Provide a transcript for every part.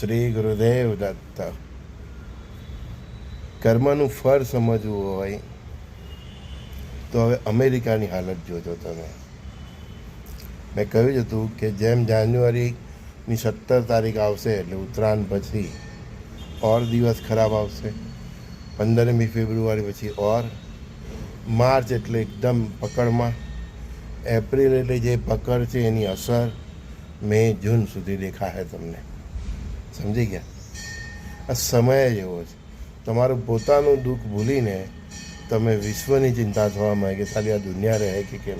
શ્રી ગુરુદેવ દત્ત. કર્મનું ફળ સમજવું હોય, તો હવે અમેરિકાની હાલત જોજો તમે. મેં કહ્યું જ હતું કે જેમ જાન્યુઆરીની સત્તર તારીખ આવશે, એટલે ઉત્તરાયણ પછી ઓર દિવસ ખરાબ આવશે. પંદરમી ફેબ્રુઆરી પછી ઓર. માર્ચ એટલે એકદમ પકડમાં. એપ્રિલ એટલે જે પકડ છે એની અસર મે જૂન સુધી દેખાશે તમને. સમજી ગયા? આ સમય જ એવો છે. તમારું પોતાનું દુઃખ ભૂલીને તમે વિશ્વની ચિંતા થવા માંગે ખાલી આ દુનિયા રહે કે કેમ?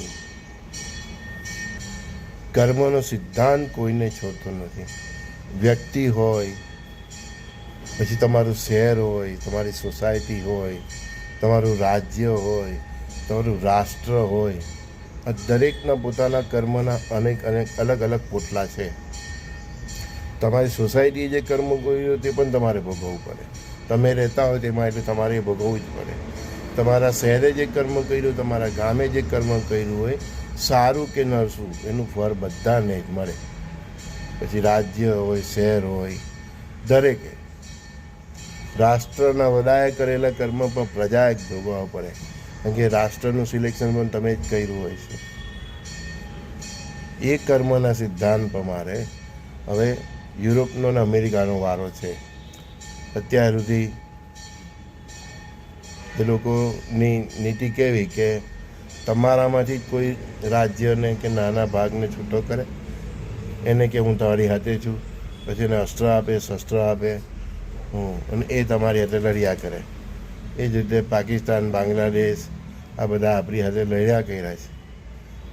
કર્મનો સિદ્ધાંત કોઈને છોડતો નથી. વ્યક્તિ હોય, પછી તમારું શહેર હોય, તમારી સોસાયટી હોય, તમારું રાજ્ય હોય, તમારું રાષ્ટ્ર હોય, આ દરેકના પોતાના કર્મના અનેક અનેક અલગ અલગ પોટલા છે. તમારી સોસાયટીએ જે કર્મ કર્યું તે પણ તમારે ભોગવવું પડે. તમે રહેતા હોય તેમાં એટલે તમારે એ ભોગવવું જ પડે. તમારા શહેરે જે કર્મ કર્યું, તમારા ગામે જે કર્મ કર્યું હોય, સારું કે નરસું એનું ફળ બધાને જ મળે. પછી રાજ્ય હોય, શહેર હોય, દરેકે. રાષ્ટ્રના વડાએ કરેલા કર્મ પણ પ્રજાએ જ ભોગવવા પડે. કારણ કે રાષ્ટ્રનું સિલેક્શન પણ તમે જ કર્યું હોય છે. એ કર્મના સિદ્ધાંત પ્રમાણે હવે યુરોપનો ને અમેરિકાનો વારો છે. અત્યાર સુધી એ લોકોની નીતિ કેવી કે તમારામાંથી કોઈ રાજ્યને કે નાના ભાગને છૂટો કરે? એને કે હું તમારી હાથે છું, પછી એને અસ્ત્ર આપે, શસ્ત્ર આપે, હું, અને એ તમારી હાથે લડ્યા કરે. એ જ રીતે પાકિસ્તાન, બાંગ્લાદેશ આ બધા આપણી હાથે લડ્યા કર્યા છે.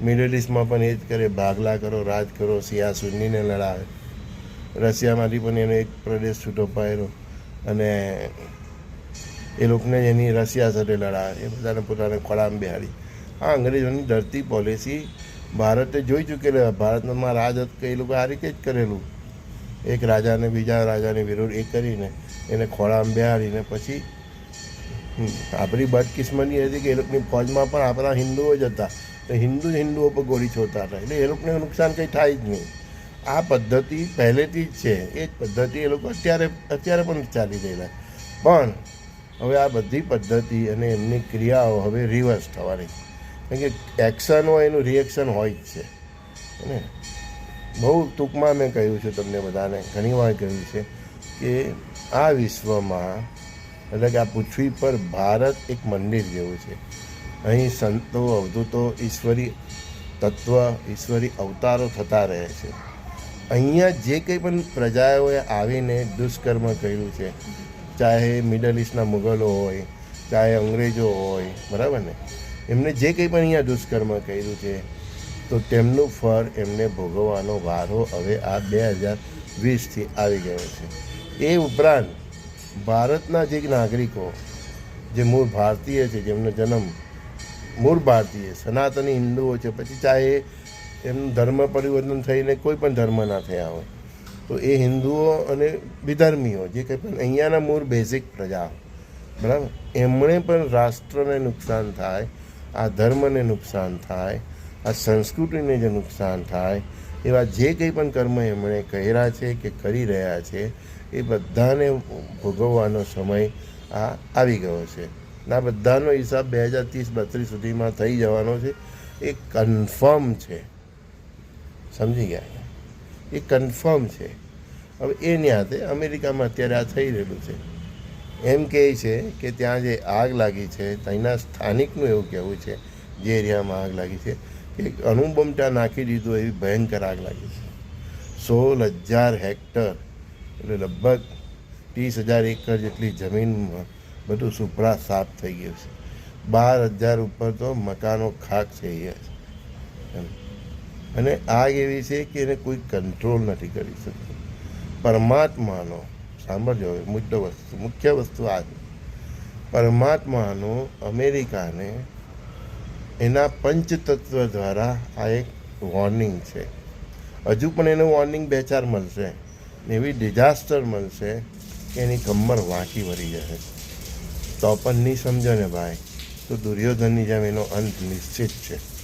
મિડલ ઇસ્ટમાં પણ એ જ કરે, ભાગલા કરો, રાજ કરો સિયા સુન્નીને લડાવે. રશિયામાંથી પણ એનો એક પ્રદેશ છૂટો પાડ્યો અને એ લોકોને એની રશિયા સાથે લડા એ બધાને પોતાને ખોળામાં બિહારી આ અંગ્રેજોની ધરતી પોલિસી ભારતે જોઈ ચૂકેલા. ભારતમાં રાજ હતું કે એ લોકો આ રીતે જ કરેલું. એક રાજાને બીજા રાજાને વિરોધ એ કરીને એને ખોળામાં બિહારીને પછી આપણી બદકિસ્મતી હતી કે એ લોકોની ફોજમાં પણ આપણા હિન્દુઓ જ હતા. તો હિન્દુ હિન્દુઓ પર ગોળી છોડતા હતા. એટલે એ લોકોને નુકસાન કંઈ થાય જ નહીં. આ પદ્ધતિ પહેલેથી જ છે. એ જ પદ્ધતિ એ લોકો અત્યારે અત્યારે પણ ચાલી રહેલા પણ હવે આ બધી પદ્ધતિ અને એમની ક્રિયાઓ હવે રિવર્સ થવાની કારણ કે એક્શન હોય એનું રિએક્શન હોય જ છે. ને બહુ ટૂંકમાં મેં કહ્યું છે તમને બધાને, ઘણી વાર કહ્યું છે કે આ વિશ્વમાં, એટલે કે આ પૃથ્વી પર ભારત એક મંદિર જેવું છે. અહીં સંતો, અવધૂતો, ઈશ્વરી તત્વ, ઈશ્વરી અવતારો થતા રહે છે. અહીંયા જે કંઈ પણ પ્રજાઓએ આવીને દુષ્કર્મ કર્યું છે, ચાહે મિડલ ઇસ્ટના મુગલો હોય, ચાહે અંગ્રેજો હોય, બરાબર ને? એમને જે કંઈ પણ અહીંયા દુષ્કર્મ કર્યું છે, તો તેમનું ફળ એમને ભોગવવાનો વારો હવે આ બે હજાર વીસથી આવી ગયો છે. એ ઉપરાંત ભારતના જે નાગરિકો, જે મૂળ ભારતીય છે, જેમનો જન્મ મૂળ ભારતીય, સનાતની હિન્દુઓ છે, પછી ચાહે એમનું ધર્મ પરિવર્તન થઈને કોઈ પણ ધર્મના થયા હોય. તો એ હિન્દુઓ અને વિધર્મીઓ જે કંઈ પણ અહીંયાના મૂળ બેઝિક પ્રજા બરાબર? એમણે પણ રાષ્ટ્રને નુકસાન થાય, આ ધર્મને નુકસાન થાય, આ સંસ્કૃતિને જે નુકસાન થાય, એવા જે કંઈ પણ કર્મ એમણે કર્યા છે કે કરી રહ્યા છે, એ બધાને ભોગવવાનો સમય આ આવી ગયો છે. આ બધાનો હિસાબ બે હજાર ત્રીસ બત્રીસ સુધીમાં થઈ જવાનો છે. એ કન્ફર્મ છે. સમજી ગયા એ કન્ફર્મ છે. હવે એ ન્યાતે અમેરિકામાં અત્યારે આ થઈ રહેલું છે. એમ કહે છે કે ત્યાં જે આગ લાગી છે, ત્યાંના સ્થાનિકનું એવું કહેવું છે, જે એરિયામાં આગ લાગી છે, કે અણુબમટા નાખી દીધું એવી ભયંકર આગ લાગી છે. સોળ હજાર હેક્ટર, એટલે લગભગ ત્રીસ હજાર એકર જેટલી જમીનમાં બધું સુભરા સાફ થઈ ગયું છે. બાર હજાર ઉપર તો મકાનો ખાક થઈ ગયા છે. અને આગ એવી છે કે એને કોઈ કંટ્રોલ નથી કરી શકતું. પરમાત્માનો, સાંભળજો મુદ્દો વસ્તુ, મુખ્ય વસ્તુ આ છે. પરમાત્માનો અમેરિકાને એના પંચતત્વ દ્વારા આ એક વોર્નિંગ છે. હજુ પણ એને વોર્નિંગ બે ચાર મળશે. એવી ડિઝાસ્ટર મળશે કે એની કમર વાંકી વળી જશે. તો પણ નહીં સમજો ને ભાઈ? તો દુર્યોધનની જેમ એનો અંત નિશ્ચિત છે.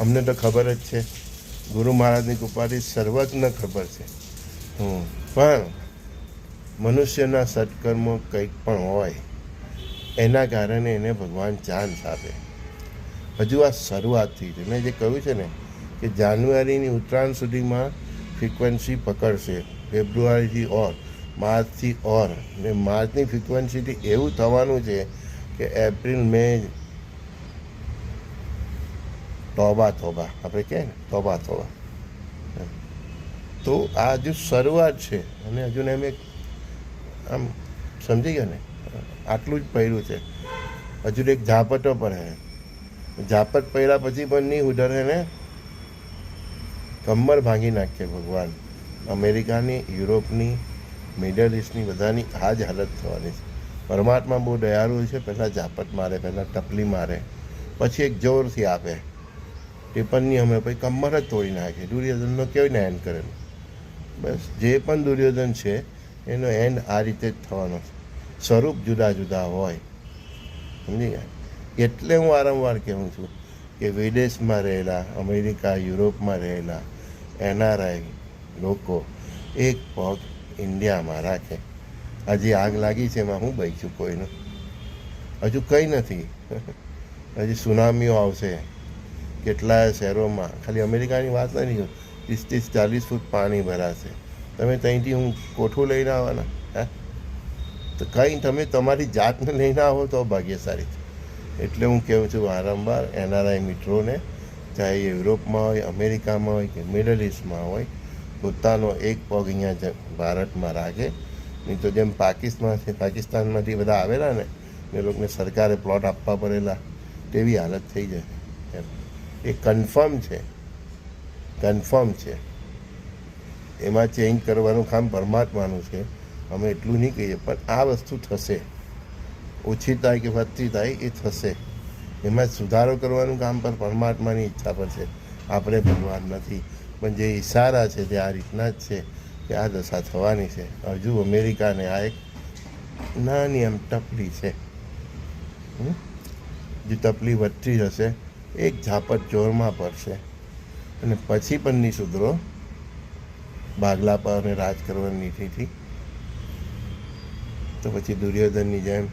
અમને તો ખબર જ છે. ગુરુ મહારાજની કૃપાથી સર્વજ્ઞ ખબર છે. હમ. પણ મનુષ્યના સત્કર્મો કંઈક પણ હોય, એના કારણે એને ભગવાન ચાન્સ આપે. હજુ આ શરૂઆતથી છે. મેં જે કહ્યું છે ને, કે જાન્યુઆરીની ઉત્તરાયણ સુધીમાં ફ્રિકવન્સી પકડશે. ફેબ્રુઆરીથી ઓર, માર્ચથી ઓર. ને માર્ચની ફ્રિકવન્સીથી એવું થવાનું છે કે એપ્રિલ, મે તોબા તોબા. આપણે કહે ને, તોબા તોબા. તો આ હજુ શરૂઆત છે. અને હજુ એમ મેં આમ સમજી ગયો ને, આટલું જ પહેર્યું છે. હજુ એક ઝાપટો હે ઝાપટ પહેર્યા પછી પણ નહીં ઉડરે ને કમર ભાંગી નાખે ભગવાન. અમેરિકાની, યુરોપની, મિડલ ઇસ્ટની બધાની આ જ હાલત થવાની છે. પરમાત્મા બહુ દયાળુ છે. પહેલાં ઝાપટ મારે, પહેલાં ટપલી મારે. પછી એક જોરથી આપે. ટિપ્પણી અમે પછી કમર જ તોડી નાખે દુર્યોધનનો કેવી ને એન્ડ કરેલો? બસ, જે પણ દુર્યોધન છે, એનો એન્ડ આ રીતે જ થવાનો છે. સ્વરૂપ જુદા જુદા હોય. સમજી ગયા? એટલે હું વારંવાર કહું છું કે વિદેશમાં રહેલા, અમેરિકા, યુરોપમાં રહેલા, એનઆરઆઈ લોકો એક પગ ઇન્ડિયામાં રાખે. હજી આગ લાગી છે, એમાં હું બચ્યું કોઈનું? હજુ કંઈ નથી. હજી સુનામીઓ આવશે. કેટલાય શહેરોમાં? ખાલી અમેરિકાની વાત નથી ત્રીસ ત્રીસ ચાલીસ ફૂટ પાણી ભરાશે. તમે ત્યાંથી હું કોઠું લઈને આવવાના? હે? તો કંઈ તમે તમારી જાતને લઈને આવો તો ભાગ્યશાળી. એટલે હું કહું છું, વારંવાર એનઆરઆઈ મિત્રોને, ચાહે યુરોપમાં હોય, અમેરિકામાં હોય કે મિડલ ઇસ્ટમાં હોય, પોતાનો એક પગ અહીંયા ભારતમાં રાખે. નહીં તો જેમ પાકિસ્તાન પાકિસ્તાનમાંથી બધા આવેલા ને, એ લોકોને સરકારે પ્લોટ આપવા પડેલા, તેવી હાલત થઈ જાય. એમ. એ કન્ફર્મ છે. કન્ફર્મ છે. એમાં ચેન્જ કરવાનું કામ પરમાત્માનું છે. અમે એટલું નહીં કહીએ, પણ આ વસ્તુ થશે. ઓછી થાય કે વધતી થાય એ થશે. એમાં સુધારો કરવાનું કામ પર પરમાત્માની ઈચ્છા પર છે. આપણે ભગવાન નથી. પણ જે ઈશારા છે તે આ રીતના જ છે કે આ દશા થવાની છે. હજુ અમેરિકાને આ એક નાની એમ ટપલી છે? જે ટપલી વધતી જશે એક ઝાપટ જોરમાં પડશે અને પછી પણ નહીં સુધરો બાગલા પર અને રાજ કરવાની નીતિથી. તો પછી દુર્યોધનની જેમ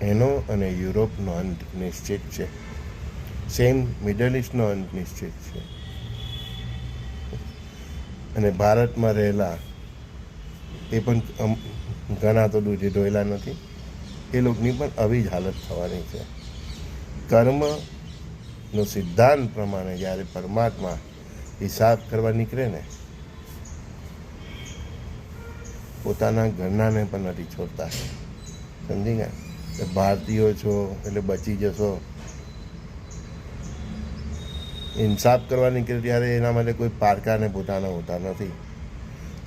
એનો અને યુરોપનો અંત નિશ્ચિત છે. સેમ મિડલ ઇસ્ટનો અંત નિશ્ચિત છે. અને ભારતમાં રહેલા એ પણ ઘણા તો દૂધી ધોયેલા નથી. એ લોકોની પણ આવી જ હાલત થવાની છે. કર્મનો સિદ્ધાંત પ્રમાણે જ્યારે પરમાત્મા હિસાબ કરવા નીકળે ને, પોતાના ઘરનાને પણ નથી છોડતા. સમજી ગયા? ભારતીયો છો, એટલે બચી જશો. ઇન્સાફ કરવા નીકળે ત્યારે એના માટે કોઈ પારકાને પોતાના હોતા નથી.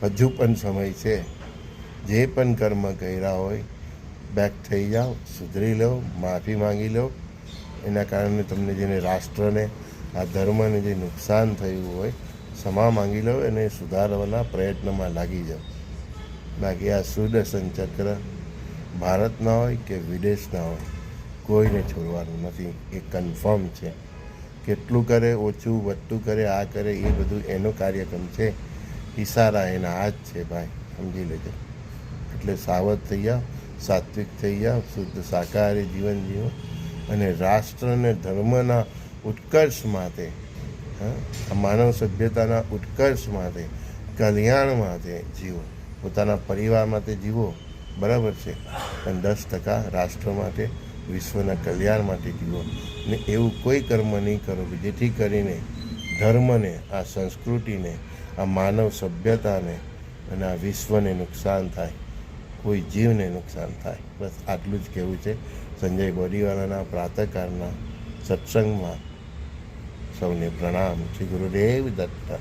હજુ પણ સમય છે. જે પણ કર્મ કર્યા હોય બેક થઈ જાઓ, સુધરી લો, માફી માંગી લો. એના કારણે તમને જેને રાષ્ટ્રને, આ ધર્મને જે નુકસાન થયું હોય, ક્ષમા માંગી લો અને સુધારવાના પ્રયત્નમાં લાગી જાઓ. બાકી આ સુદર્શન ચક્ર ભારતના હોય કે વિદેશના હોય, કોઈને છોડવાનું નથી. એ કન્ફર્મ છે. કેટલું કરે, ઓછું, વધતું કરે, આ કરે, એ બધું એનો કાર્યક્રમ છે. ઈશારા એના જ છે ભાઈ, સમજી લેજો. એટલે સાવધ થઈ જાઓ, સાત્વિક થઈ જાઓ, શુદ્ધ શાકાહારી જીવન જીવો. અને રાષ્ટ્ર અને ધર્મના ઉત્કર્ષ માટે હા, માનવ સભ્યતાના ઉત્કર્ષ માટે કલ્યાણ માટે જીવો. પોતાના પરિવાર માટે જીવો બરાબર છે. પણ દસ ટકા રાષ્ટ્ર માટે વિશ્વના કલ્યાણ માટે જીવો. ને એવું કોઈ કર્મ નહીં કરો જેથી કરીને ધર્મને આ સંસ્કૃતિને આ માનવ સભ્યતાને અને આ વિશ્વને નુકસાન થાય. કોઈ જીવને નુકસાન થાય. બસ આટલું જ કહેવું છે. સંજય બોરીવાલાના પ્રાતઃકાળના સત્સંગમાં સૌને પ્રણામ. શ્રી ગુરુદેવ દત્તા.